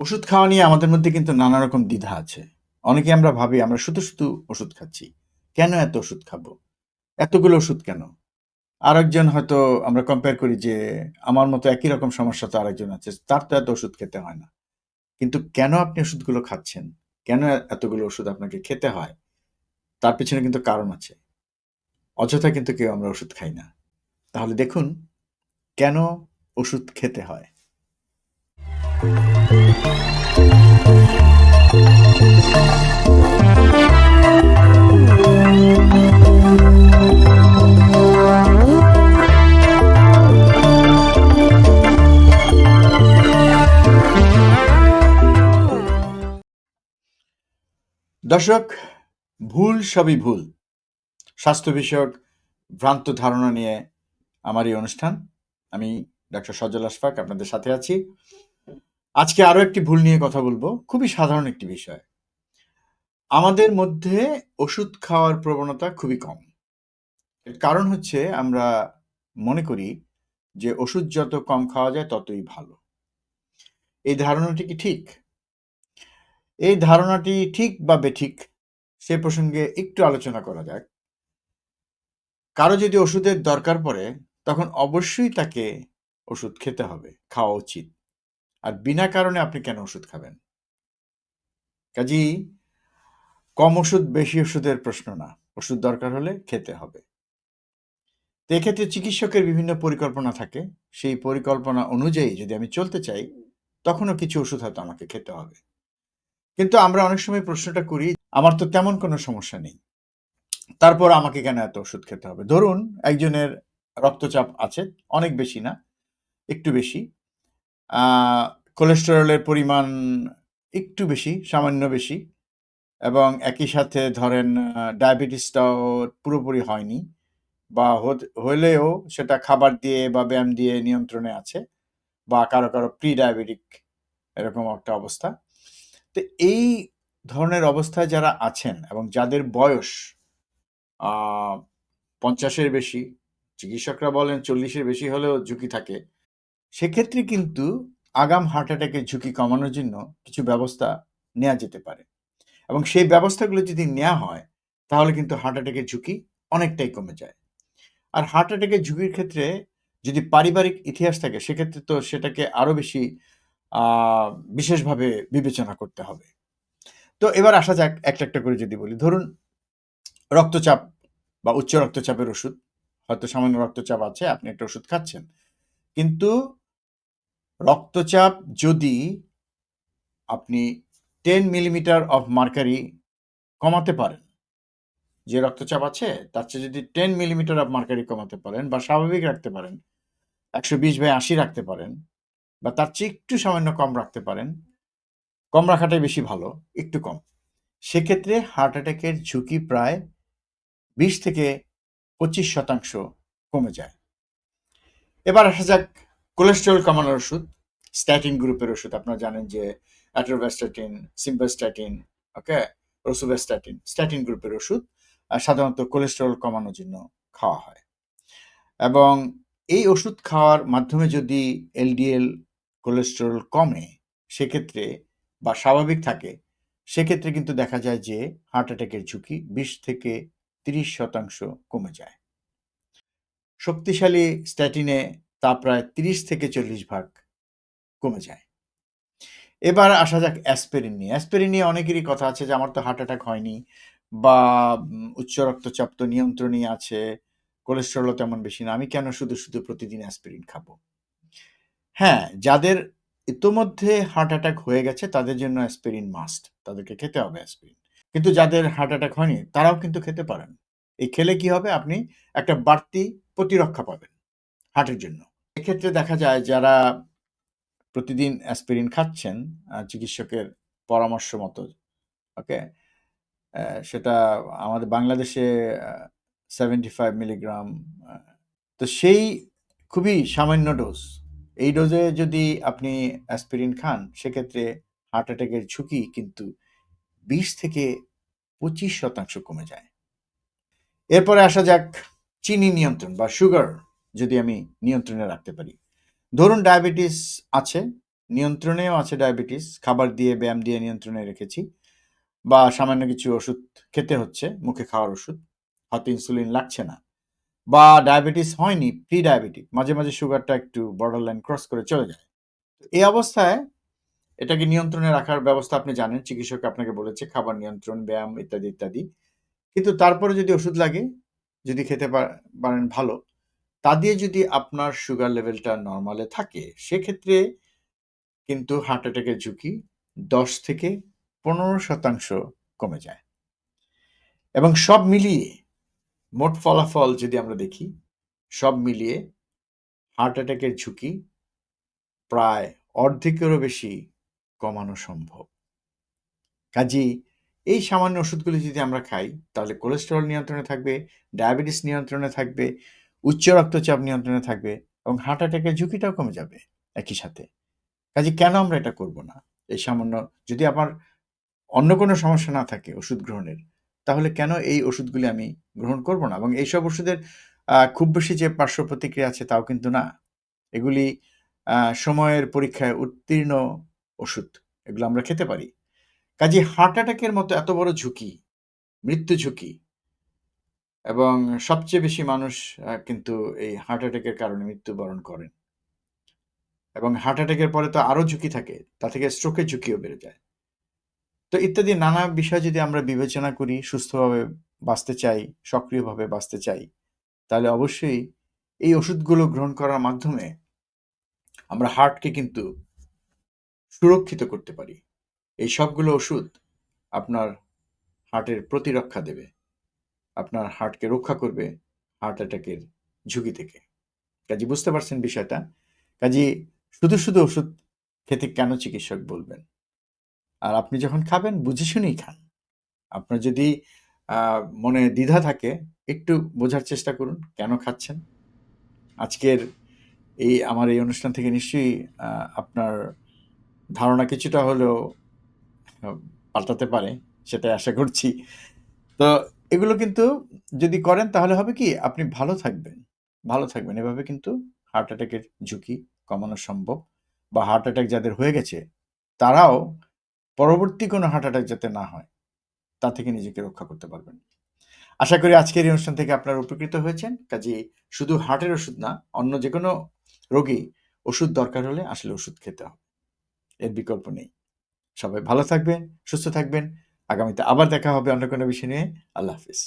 ওষুধ খাওয়া নিয়ে আমাদের মধ্যে কিন্তু নানা রকম দ্বিধা আছে। অনেকে আমরা ভাবি আমরা শুধু, শুধু ওষুধ খাচ্ছি। কেন এত ওষুধ খাব? এতগুলো ওষুধ কেন? আরেকজন হয়তো আমরা কম্পেয়ার করি যে আমার মতো একই রকম সমস্যা তো আরেকজন আছে। তার তো এত ওষুধ খেতে হয় না। কিন্তু কেন আপনি ওষুধগুলো খাচ্ছেন? কেন এতগুলো ওষুধ আপনাকে খেতে হয়? তার পিছনে কিন্তু কারণ আছে। অযথা কিন্তু কেউ আমরা ওষুধ খাই না। তাহলে দেখুন কেন ওষুধ খেতে হয়? দর্শক, ভুল সবই ভুল। স্বাস্থ্য বিষয়ক ভ্রান্ত ধারণা নিয়ে আমার এই অনুষ্ঠান। আমি ডাক্তার সজল আশফাক আপনাদের সাথে আছি। আজকে আরও একটি ভুল নিয়ে কথা বলব। খুবই সাধারণ একটি বিষয়। আমাদের মধ্যে ওষুধ খাওয়ার প্রবণতা খুবই কম। এর কারণ হচ্ছে আমরা মনে করি যে ওষুধ যত কম খাওয়া যায় ততই ভালো। এই ধারণাটি কি ঠিক? এই ধারণাটি ঠিক বা বেঠিক সে প্রসঙ্গে একটু আলোচনা করা যাক। কারও যদি ওষুধের দরকার পড়ে তখন অবশ্যই তাকে ওষুধ খেতে হবে, খাওয়া উচিত। আর বিনা কারণে আপনি কেন ওষুধ খাবেন? কাজেই কম ওষুধ বেশি ওষুধের প্রশ্ন না। ওষুধ দরকার হলে খেতে হবে। তো এক্ষেত্রে চিকিৎসকের বিভিন্ন পরিকল্পনা থাকে। সেই পরিকল্পনা অনুযায়ী যদি আমি চলতে চাই তখনও কিছু ওষুধ হয়তো আমাকে খেতে হবে। কিন্তু আমরা অনেক সময় প্রশ্নটা করি, আমার তো তেমন কোনো সমস্যা নেই। তারপর আমাকে কেন এত ওষুধ খেতে হবে? ধরুন একজনের রক্তচাপ আছে, অনেক বেশি না, একটু বেশি। কোলেস্টেরলের পরিমাণ একটু বেশি, সামান্য বেশি এবং একই সাথে ধরেন ডায়াবেটিসটাও পুরোপুরি হয়নি বা হলেও সেটা খাবার দিয়ে বা ব্যায়াম দিয়ে নিয়ন্ত্রণে আছে বা কারও, কারও প্রি ডায়াবেটিক এরকম একটা অবস্থা। তো এই ধরনের অবস্থায় যারা আছেন এবং যাদের বয়স ৫০ বেশি, চিকিৎসকরা বলেন চল্লিশের বেশি হলেও ঝুঁকি থাকে। সেক্ষেত্রে কিন্তু আগাম হার্ট অ্যাটাকের ঝুঁকি কমানোর জন্য কিছু ব্যবস্থা নেওয়া যেতে পারে। এবং সেই ব্যবস্থাগুলো যদি নেওয়া হয় তাহলে কিন্তু হার্ট অ্যাটাকের ঝুঁকি অনেকটাই কমে যায়। আর হার্ট অ্যাটাকের ঝুঁকির ক্ষেত্রে যদি পারিবারিক ইতিহাস থাকে সেক্ষেত্রে তো সেটাকে আরও বেশি বিশেষভাবে বিবেচনা করতে হবে। তো এবার আসা যাক একটা, একটা করে যদি বলি। ধরুন রক্তচাপ বা উচ্চ রক্তচাপের ওষুধ। হয়তো সামান্য রক্তচাপ আছে, আপনি একটা ওষুধ খাচ্ছেন। কিন্তু রক্তচাপ যদি আপনি টেন মিলিমিটার অফ মার্কারি কমাতে পারেন, যে রক্তচাপ আছে তার চেয়ে যদি টেন মিলিমিটার অফ মার্কারি কমাতে পারেন বা স্বাভাবিক রাখতে পারেন, ১২০/৮০ রাখতে পারেন বা তার চেয়ে একটু সামান্য কম রাখতে পারেন। কম রাখাটাই বেশি ভালো, একটু কম। সেক্ষেত্রে হার্ট অ্যাটাকের ঝুঁকি প্রায় ২০ থেকে ২৫% কমে যায়। এবার আসা যাক কোলেস্টেরল কমানোর ওষুধ, স্ট্যাটিন গ্রুপের ওষুধ। আপনারা জানেন যে অ্যাট্রোভ্যাস্টাটিন, সিম্ভাস্ট্যাটিন, ওকে? রোসুভ্যাস্টাটিন, স্ট্যাটিন গ্রুপের ওষুধ সাধারণত কোলেস্টেরল কমানোর জন্য খাওয়া হয়। এবং এই ওষুধ খাওয়ার মাধ্যমে যদি এলডিএল কোলেস্টেরল কমে সেক্ষেত্রে বা স্বাভাবিক থাকে, সেক্ষেত্রে কিন্তু দেখা যায় যে হার্ট অ্যাটাকের ঝুঁকি ২০ থেকে ৩০% কমে যায়। শক্তিশালী স্ট্যাটিনে তা প্রায় ৩০ থেকে ৪০ ভাগ কমে যায়। এবার আসা যাক অ্যাসপেরিন নিয়ে। অ্যাসপেরিন নিয়ে অনেকেরই কথা আছে যে আমার তো হার্ট অ্যাটাক হয়নি বা উচ্চ রক্তচাপ তো নিয়ন্ত্রণেই আছে, কোলেস্টেরলও তেমন বেশি না। আমি কেন শুধু, শুধু প্রতিদিন অ্যাসপিরিন খাব? হ্যাঁ, যাদের ইতোমধ্যে হার্ট অ্যাটাক হয়ে গেছে তাদের জন্য অ্যাসপিরিন মাস্ট। তাদেরকে খেতে হবে অ্যাসপিরিন। কিন্তু যাদের হার্ট অ্যাটাক হয়নি তারাও কিন্তু খেতে পারেন। এই খেলে কি হবে? আপনি একটা বাড়তি প্রতিরক্ষা পাবেন হার্টের জন্য। এক্ষেত্রে দেখা যায় যারা প্রতিদিন অ্যাসপিরিন খাচ্ছেন চিকিৎসকের পরামর্শ মতো, ওকে? সেটা আমাদের বাংলাদেশে আ 75 মিলিগ্রাম তো সেই খুবই সামান্য ডোজ। এই ডোজে যদি আপনি অ্যাসপিরিন খান সেক্ষেত্রে হার্ট অ্যাটাকের ঝুঁকি কিন্তু ২০ থেকে ২৫% কমে যায়। এরপরে আসা যাক চিনি নিয়ন্ত্রণ বা সুগার যদি আমি নিয়ন্ত্রণে রাখতে পারি। ধরুন ডায়াবেটিস আছে, নিয়ন্ত্রণেও আছে ডায়াবেটিস খাবার দিয়ে ব্যায়াম দিয়ে নিয়ন্ত্রণে রেখেছি বা সামান্য কিছু ওষুধ খেতে হচ্ছে মুখে খাওয়ার ওষুধ হয়তো ইনসুলিন লাগছে না বা ডায়াবেটিস হয়নি প্রি ডায়াবেটিক মাঝে মাঝে সুগারটা একটু বর্ডার লাইন ক্রস করে চলে যায়। এই অবস্থায় এটাকে নিয়ন্ত্রণে রাখার ব্যবস্থা আপনি জানেন, চিকিৎসক আপনাকে বলেছে খাবার নিয়ন্ত্রণ, ব্যায়াম ইত্যাদি ইত্যাদি। কিন্তু তারপরে যদি ওষুধ লাগে, যদি খেতে পারেন ভালো, তা দিয়ে যদি আপনার সুগার লেভেলটা নর্মালে থাকে, সেক্ষেত্রে কিন্তু হার্ট অ্যাটাকের ঝুঁকি দশ থেকে পনেরো শতাংশ কমে যায়। এবং সব মিলিয়ে মোট ফলাফল যদি আমরা দেখি, সব মিলিয়ে হার্ট অ্যাটাকের ঝুঁকি প্রায় অর্ধেকেরও বেশি কমানো সম্ভব। কাজেই এই সামান্য ওষুধগুলি যদি আমরা খাই, তাহলে কোলেস্টেরল নিয়ন্ত্রণে থাকবে ডায়াবেটিস নিয়ন্ত্রণে থাকবে, উচ্চ রক্তচাপ নিয়ন্ত্রণে থাকবে এবং হার্ট অ্যাটাকের ঝুঁকিটাও কমে যাবে একই সাথে। কাজে কেন আমরা এটা করব না? এই সামান্য যদি আমার অন্য কোনো সমস্যা না থাকে ওষুধ গ্রহণের তাহলে কেন এই ওষুধগুলি আমি গ্রহণ করব না? এবং এইসব ওষুধের খুব বেশি যে পার্শ্ব প্রতিক্রিয়া আছে তাও কিন্তু না। এগুলি সময়ের পরীক্ষায় উত্তীর্ণ ওষুধ। এগুলো আমরা খেতে পারি। কাজে হার্ট অ্যাটাকের মতো এত বড় ঝুঁকি, মৃত্যু ঝুঁকি এবং সবচেয়ে বেশি মানুষ কিন্তু এই হার্ট অ্যাটাকের কারণে মৃত্যুবরণ করেন। এবং হার্ট অ্যাটাকের পরে তো আরও ঝুঁকি থাকে, তা থেকে স্ট্রোকের ঝুঁকিও বেড়ে যায়। তো ইত্যাদি নানা বিষয় যদি আমরা বিবেচনা করি, সুস্থভাবে বাঁচতে চাই, সক্রিয়ভাবে বাঁচতে চাই, তাহলে অবশ্যই এই ওষুধগুলো গ্রহণ করার মাধ্যমে আমরা হার্টকে কিন্তু সুরক্ষিত করতে পারি। এই সবগুলো ওষুধ আপনার হার্টের প্রতিরক্ষা দেবে। আপনার হার্টকে রক্ষা করবে হার্ট অ্যাটাকের ঝুঁকি থেকে। কাজে বুঝতে পারছেন বিষয়টা? কাজে শুধু শুধু ওষুধ খেতে কেন চিকিৎসক বলবেন? আর আপনি যখন খাবেন, বুঝে শুনেই খান। আপনার যদি মনে দ্বিধা থাকে, একটু বোঝার চেষ্টা করুন, কেন খাচ্ছেন? আজকের এই, আমার এই অনুষ্ঠান থেকে নিশ্চয়ই আপনার ধারণা কিছুটা হলেও পাল্টাতে পারে, সেটাই আশা করছি। তো এগুলো কিন্তু যদি করেন, তাহলে হবে কি, আপনি ভালো থাকবেন। ভালো থাকবেন। এভাবে কিন্তু হার্ট অ্যাটাকের ঝুঁকি কমানো সম্ভব বা হার্ট অ্যাটাক যাদের হয়ে গেছে, তারাও পরবর্তী কোনো হার্ট অ্যাটাক যাতে না হয়, তা থেকে নিজেকে রক্ষা করতে পারবেন। আশা করি আজকের এই অনুষ্ঠান থেকে আপনারা উপকৃত হয়েছেন। কাজে শুধু হার্টের ওষুধ না, অন্য যে কোনো রোগী ওষুধ দরকার হলে আসলে ওষুধ খেতে হবে। এর বিকল্প নেই। সবাই ভালো থাকবেন, সুস্থ থাকবেন। আগামীতে আবার দেখা হবে অন্য কোনো বিষয় নিয়ে। আল্লাহ হাফিজ।